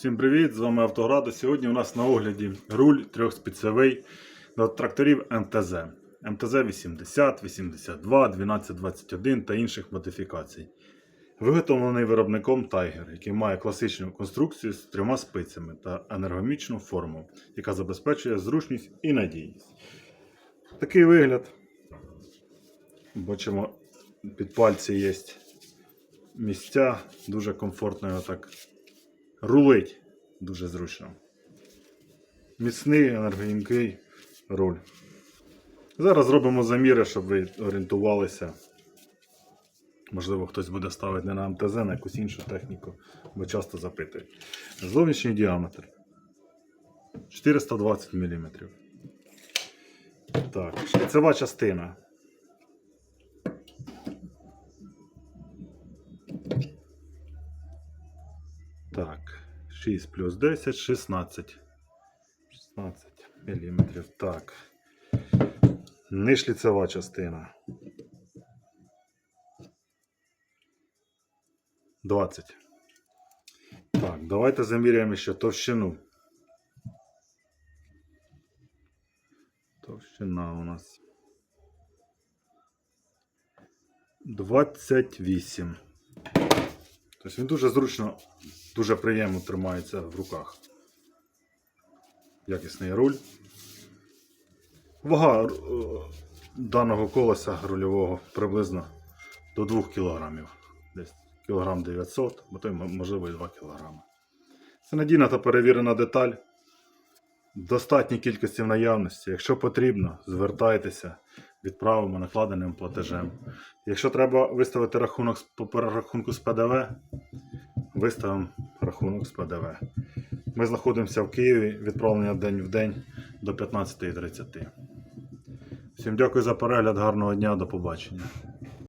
Всім привіт! З вами Автограда. Сьогодні у нас на огляді руль трьохспіцевий до тракторів МТЗ. МТЗ 80, 82, 1221 та інших модифікацій. Виготовлений виробником Tiger, який має класичну конструкцію з трьома спицями та енергомічну форму, яка забезпечує зручність і надійність. Такий вигляд. Бачимо, під пальці є місця, дуже комфортно його так рулить дуже зручно. Міцний, енергоємкий руль. Зараз зробимо заміри, щоб ви орієнтувалися. Можливо, хтось буде ставити не на МТЗ, на якусь іншу техніку, бо часто запитують. Зовнішній діаметр 420 мм. Так, шліцева частина. 6 плюс 10, 16. 16 мм. Так. Нишліцева частина. 20. Так, давайте заміряємо ще товщину. Товщина у нас 28. Тобто він дуже зручно, дуже приємно тримається в руках. Якісний руль. Вага е, даного колеса рульового приблизно до 2 кг. Десь кілограм 900, бо то можливо і 2 кг. Це надійна та перевірена деталь. Достатній кількості в наявності. Якщо потрібно, звертайтеся, відправимо накладеним платежем. Якщо треба виставити рахунок по перерахунку з ПДВ, виставимо рахунок з ПДВ. Ми знаходимося в Києві, відправлення день в день до 15.30. Всім дякую за перегляд, гарного дня, до побачення.